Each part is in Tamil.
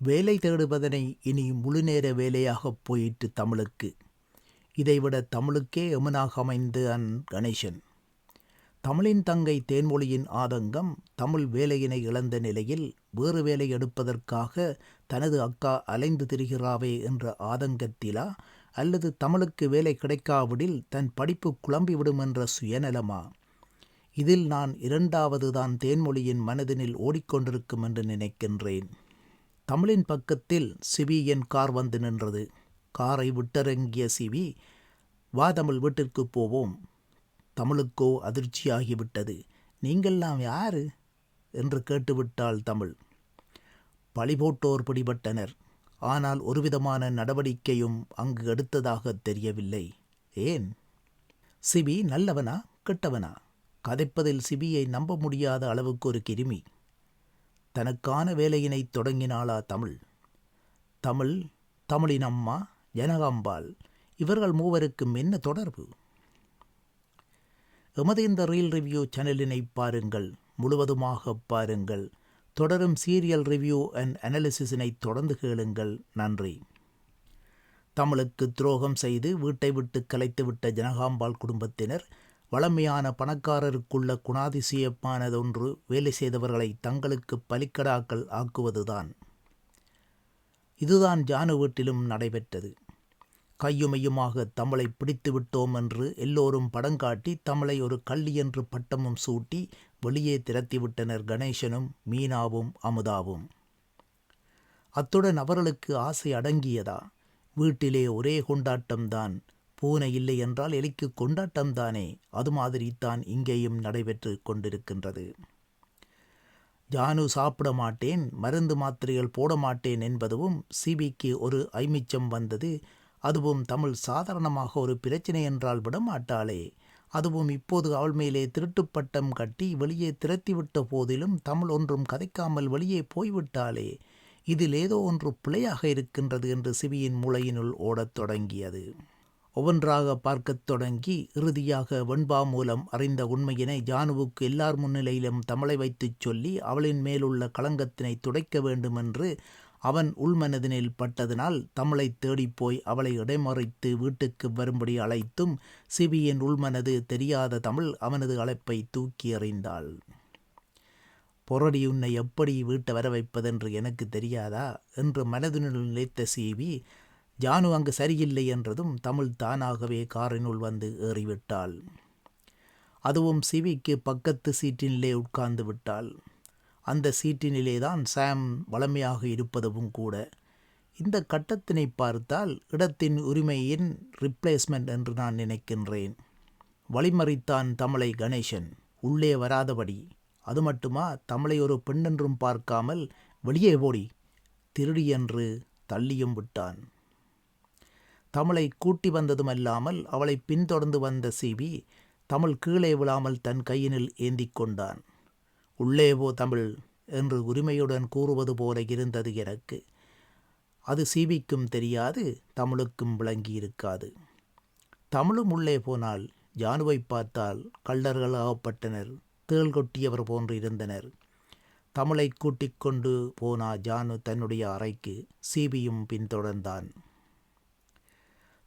வேலை தேடுவதனை இனி முழுநேர வேலையாகப் போயிற்று தமிழுக்கு. இதைவிட தமிழுக்கே எமனாக அமைந்து அன் கணேசன். தமிழின் தங்கை தேன்மொழியின் ஆதங்கம் தமிழ் வேலையினை இழந்த நிலையில் வேறு வேலை எடுப்பதற்காக தனது அக்கா அலைந்து திரிகிறாவே என்ற ஆதங்கத்திலா அல்லது தமிழுக்கு வேலை கிடைக்காவிடில் தன் படிப்பு குழம்பிவிடும் என்ற சுயநலமா? இதில் நான் இரண்டாவது தான் தேன்மொழியின் மனதினில் ஓடிக்கொண்டிருக்கும் என்று நினைக்கின்றேன். தமிழின் பக்கத்தில் சிவி என் கார் வந்து நின்றது. காரை விட்டிறங்கிய சிவி வா தமிழ் வீட்டிற்கு போவோம். தமிழுக்கோ அதிர்ச்சியாகிவிட்டது நீங்கள்லாம் யாரு? என்று கேட்டுவிட்டாள் தமிழ். பழிபோட்டோர் பிடிபட்டனர். ஆனால் ஒருவிதமான நடவடிக்கையும் அங்கு எடுத்ததாக தெரியவில்லை. ஏன்? சிபி நல்லவனா கெட்டவனா? கதைப்பதில் சிபியை நம்ப முடியாத அளவுக்கு ஒரு கிருமி. தனக்கான வேலையினை தொடங்கினாளா தமிழ்? தமிழ் தமிழின் அம்மா ஜனகாம்பாள் இவர்கள் மூவருக்கும் என்ன தொடர்பு? எமது இந்த ரீல் ரிவ்யூ சேனலினை பாருங்கள் முழுவதுமாக பாருங்கள். தொடரும் சீரியல் ரிவ்யூ அண்ட் அனாலிசிஸினை தொடர்ந்து கேளுங்கள். நன்றி. தமிழுக்கு துரோகம் செய்து வீட்டை விட்டு கலைத்துவிட்ட ஜனகாம்பாள் குடும்பத்தினர் வளமையான பணக்காரருக்குள்ள குணாதிசயமானதொன்று வேலை செய்தவர்களை தங்களுக்கு பலிக்கடாக்கள் ஆக்குவதுதான். இதுதான் ஜானு வீட்டிலும் நடைபெற்றது. கையுமையுமாக தமிழை பிடித்து விட்டோம் என்று எல்லோரும் படங்காட்டி தமிழை ஒரு கள்ளி என்று பட்டமும் சூட்டி வெளியே திரத்திவிட்டனர் கணேசனும் மீனாவும் அமுதாவும். அத்துடன் அவர்களுக்கு ஆசை அடங்கியதா? வீட்டிலே ஒரே கொண்டாட்டம்தான். பூனை இல்லை என்றால் எலிக்கு கொண்டாட்டம்தானே அது மாதிரித்தான் இங்கேயும் நடைபெற்று கொண்டிருக்கின்றது. ஜானு சாப்பிட மாட்டேன் மருந்து மாத்திரைகள் போட மாட்டேன் என்பதும் சிபிக்கு ஒரு ஐமிச்சம் வந்தது. அதுவும் தமிழ் சாதாரணமாக ஒரு பிரச்சனை என்றால் விடமாட்டாளே அதுவும் இப்போது அவள் மேலே திருட்டுப்பட்டம் கட்டி வெளியே திரத்திவிட்ட போதிலும் தமிழ் ஒன்றும் கதைக்காமல் வெளியே போய்விட்டாளே. இதில் ஏதோ ஒன்று பிழையாக இருக்கின்றது என்று சிவியின் மூளையினுள் ஓடத் தொடங்கியது. ஒவ்வொன்றாக பார்க்கத் தொடங்கி இறுதியாக வெண்பா மூலம் அறிந்த உண்மையினை ஜானுவுக்கு எல்லார் முன்னிலையிலும் தமிழை வைத்துச் சொல்லி அவளின் மேலுள்ள களங்கத்தினை துடைக்க வேண்டுமென்று அவன் உள்மனதினில் பட்டதனால் தமிழை தேடிப்போய் அவளை இடைமறைத்து வீட்டுக்கு வரும்படி அழைத்தும் சிபியின் உள்மனது தெரியாத தமிழ் அவனது அழைப்பை தூக்கி எறிந்தாள். பொறடி உன்னை எப்படி வீட்டை வர வைப்பதென்று எனக்கு தெரியாதா? என்று மனதினுள் நினைத்த சிபி ஜானு அங்கு சரியில்லை என்றதும் தமிழ் தானாகவே காரினுள் வந்து ஏறிவிட்டாள். அதுவும் சிவிக்கு பக்கத்து சீட்டினிலே உட்கார்ந்து விட்டாள். அந்த சீட்டினிலே தான் சாம் வளமையாக இருப்பதும் கூட. இந்த கட்டத்தினை பார்த்தால் இடத்தின் உரிமையின் ரிப்ளேஸ்மெண்ட் என்று நான் நினைக்கின்றேன். வழிமறித்தான் தமிழை கணேசன். உள்ளே வராதபடி. அது மட்டுமா? தமிழை ஒரு பெண்ணென்றும் பார்க்காமல் வெளியே ஓடி. திருடி என்று தள்ளியும் விட்டான். தமிழை கூட்டி வந்ததுமல்லாமல் அவளை பின்தொடர்ந்து வந்த சிபி தமிழ் கீழே விழாமல் தன் கையினில் ஏந்தி கொண்டான். உள்ளேவோ தமிழ் என்று உரிமையுடன் கூறுவது போல இருந்தது எனக்கு. அது சிபிக்கும் தெரியாது தமிழுக்கும் விளங்கியிருக்காது. தமிழும் உள்ளே போனால் ஜானுவை பார்த்தால் கள்ளர்கள் ஆகப்பட்டனர் தேள் கொட்டியவர் போன்று இருந்தனர். தமிழை கூட்டிக் கொண்டு போனா ஜானு தன்னுடைய அறைக்கு சிபியும் பின்தொடர்ந்தான்.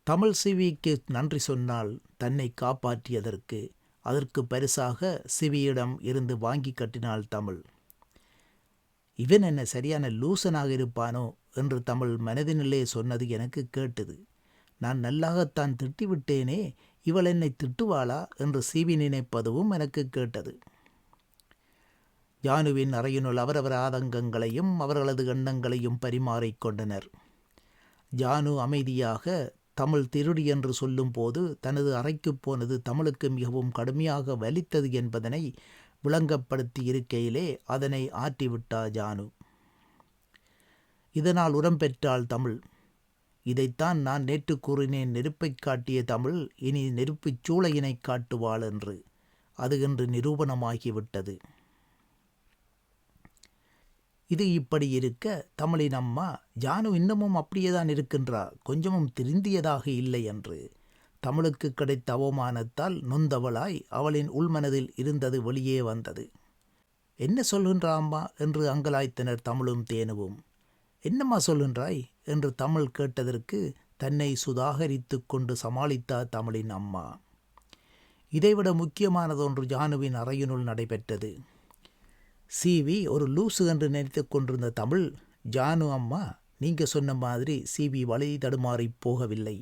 தமிழ் சிவிக்கு நன்றி சொன்னால் தன்னை காப்பாற்றியதற்கு அதற்கு பரிசாக சிவியிடம் இருந்து வாங்கி கட்டினாள் தமிழ். இவன் என்ன சரியான லூசனாக இருப்பானோ என்று தமிழ் மனதினிலே சொன்னது எனக்கு கேட்டது. நான் நல்லாகத்தான் திட்டிவிட்டேனே இவள் என்னை திட்டுவாளா என்று சிவி நினைப்பதுவும் எனக்கு கேட்டது. ஜானுவின் அறையினுள் அவரவர் ஆதங்கங்களையும் அவர்களது எண்ணங்களையும் பரிமாறிக்கொண்டனர் ஜானு அமைதியாக தமிழ் திருடி என்று சொல்லும்போது தனது அறைக்கு போனது தமிழுக்கு மிகவும் கடுமையாக வலித்தது என்பதனை விளங்கப்படுத்தி இருக்கையிலே அதனை ஆற்றிவிட்டா ஜானு. இதனால் உரம் பெற்றாள் தமிழ். இதைத்தான் நான் நேற்று கூறினேன் நெருப்பை காட்டிய தமிழ் இனி நெருப்புச் சூளையினை காட்டுவாள் என்று. அது என்று நிரூபணமாகிவிட்டது. இது இப்படி இருக்க தமிழின் அம்மா ஜானு இன்னமும் அப்படியே தான் இருக்கின்றா? கொஞ்சமும் திருந்தியதாக இல்லை என்று. தமிழுக்கு கிடைத்த அவமானத்தால் நொந்தவளாய் அவளின் உள்மனதில் இருந்தது வெளியே வந்தது. என்ன சொல்கின்றா அம்மா? என்று அங்கலாய்த்தனர் தமிழும் தேனுவும். என்னம்மா சொல்லுன்றாய் என்று தமிழ் கேட்டதற்கு தன்னை சுதாகரித்து கொண்டு சமாளித்தார் தமிழின் அம்மா. இதைவிட முக்கியமானதொன்று ஜானுவின் அறையினுள் நடைபெற்றது. சிவி ஒரு லூசு என்று நினைத்து கொண்டிருந்த தமிழ் ஜானு அம்மா நீங்கள் சொன்ன மாதிரி சிவி வழி தடுமாறி போகவில்லை.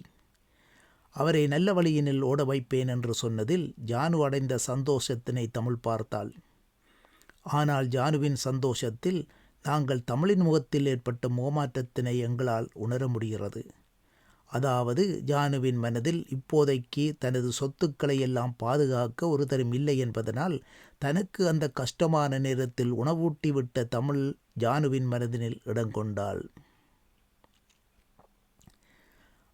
அவரை நல்ல வழியினில் ஓட வைப்பேன் என்று சொன்னதில் ஜானு அடைந்த சந்தோஷத்தினை தமிழ் பார்த்தாள். ஆனால் ஜானுவின் சந்தோஷத்தில் நாங்கள் தமிழின் முகத்தில் ஏற்பட்ட மோமாற்றத்தினை எங்களால் உணர முடிகிறது. அதாவது ஜானுவின் மனதில் இப்போதைக்கு தனது சொத்துக்களை எல்லாம் பாதுகாக்க ஒருத்தரும் இல்லை என்பதனால் தனக்கு அந்த கஷ்டமான நேரத்தில் உணவூட்டிவிட்ட தமிழ் ஜானுவின் மனதினில் இடங்கொண்டாள்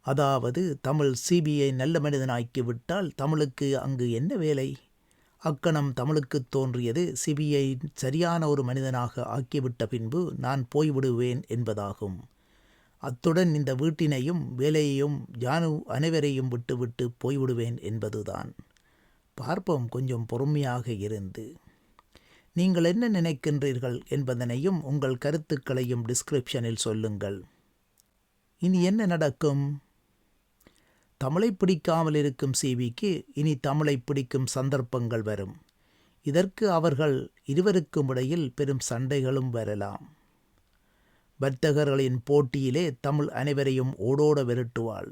அதாவது தமிழ் சிபிஐ நல்ல மனிதனாக்கி விட்டால் தமிழுக்கு அங்கு என்ன வேலை? அக்கணம் தமிழுக்கு தோன்றியது சிபிஐ சரியான ஒரு மனிதனாக ஆக்கிவிட்ட பின்பு நான் போய்விடுவேன் என்பதாகும். அத்துடன் இந்த வீட்டினையும் வேலையையும் ஜானு அனைவரையும் விட்டுவிட்டு போய்விடுவேன் என்பதுதான். பார்ப்போம் கொஞ்சம் பொறுமையாக இருந்து. நீங்கள் என்ன நினைக்கின்றீர்கள் என்பதனையும் உங்கள் கருத்துக்களையும் டிஸ்கிரிப்ஷனில் சொல்லுங்கள். இனி என்ன நடக்கும்? தமிழை பிடிக்காமல் இருக்கும் சிவிக்கு இனி தமிழை பிடிக்கும் சந்தர்ப்பங்கள் வரும். இதற்கு அவர்கள் இருவருக்கும் இடையில் பெரும் சண்டைகளும் வரலாம். வர்த்தகர்களின் போட்டியிலே தமிழ் அனைவரையும் ஓடோட விரட்டுவாள்.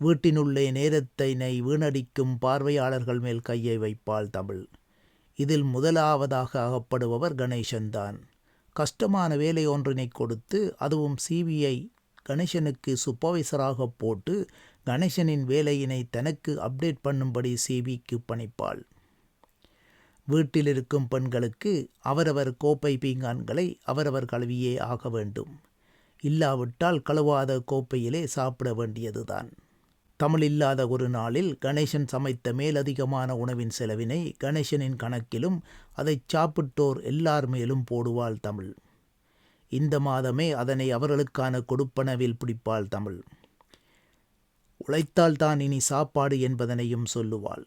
வீட்டினுள்ளே நேரத்தினை வீணடிக்கும் பார்வையாளர்கள் மேல் கையை வைப்பாள் தமிழ். இதில் முதலாவதாக அகப்படுபவர் கணேசன்தான் கஷ்டமான வேலை ஒன்றினை கொடுத்து அதுவும் சிபிஐ கணேசனுக்கு சூப்பர்வைசராக போட்டு கணேசனின் வேலையினை தனக்கு அப்டேட் பண்ணும்படி சிபிக்கு பணிப்பாள். வீட்டில் இருக்கும் பெண்களுக்கு அவரவர் கோப்பை பீங்கான்களை அவரவர் கழுவியே ஆக வேண்டும். இல்லாவிட்டால் கழுவாத கோப்பையிலே சாப்பிட வேண்டியதுதான். தமிழ் இல்லாத ஒரு நாளில் கணேசன் சமைத்த மேலதிகமான உணவின் செலவினை கணேசனின் கணக்கிலும் அதை சாப்பிட்டோர் எல்லார் மேலும் போடுவாள் தமிழ். இந்த மாதமே அதனை அவர்களுக்கான கொடுப்பனவில் பிடிப்பாள் தமிழ். உழைத்தால்தான் இனி சாப்பாடு என்பதனையும் சொல்லுவாள்.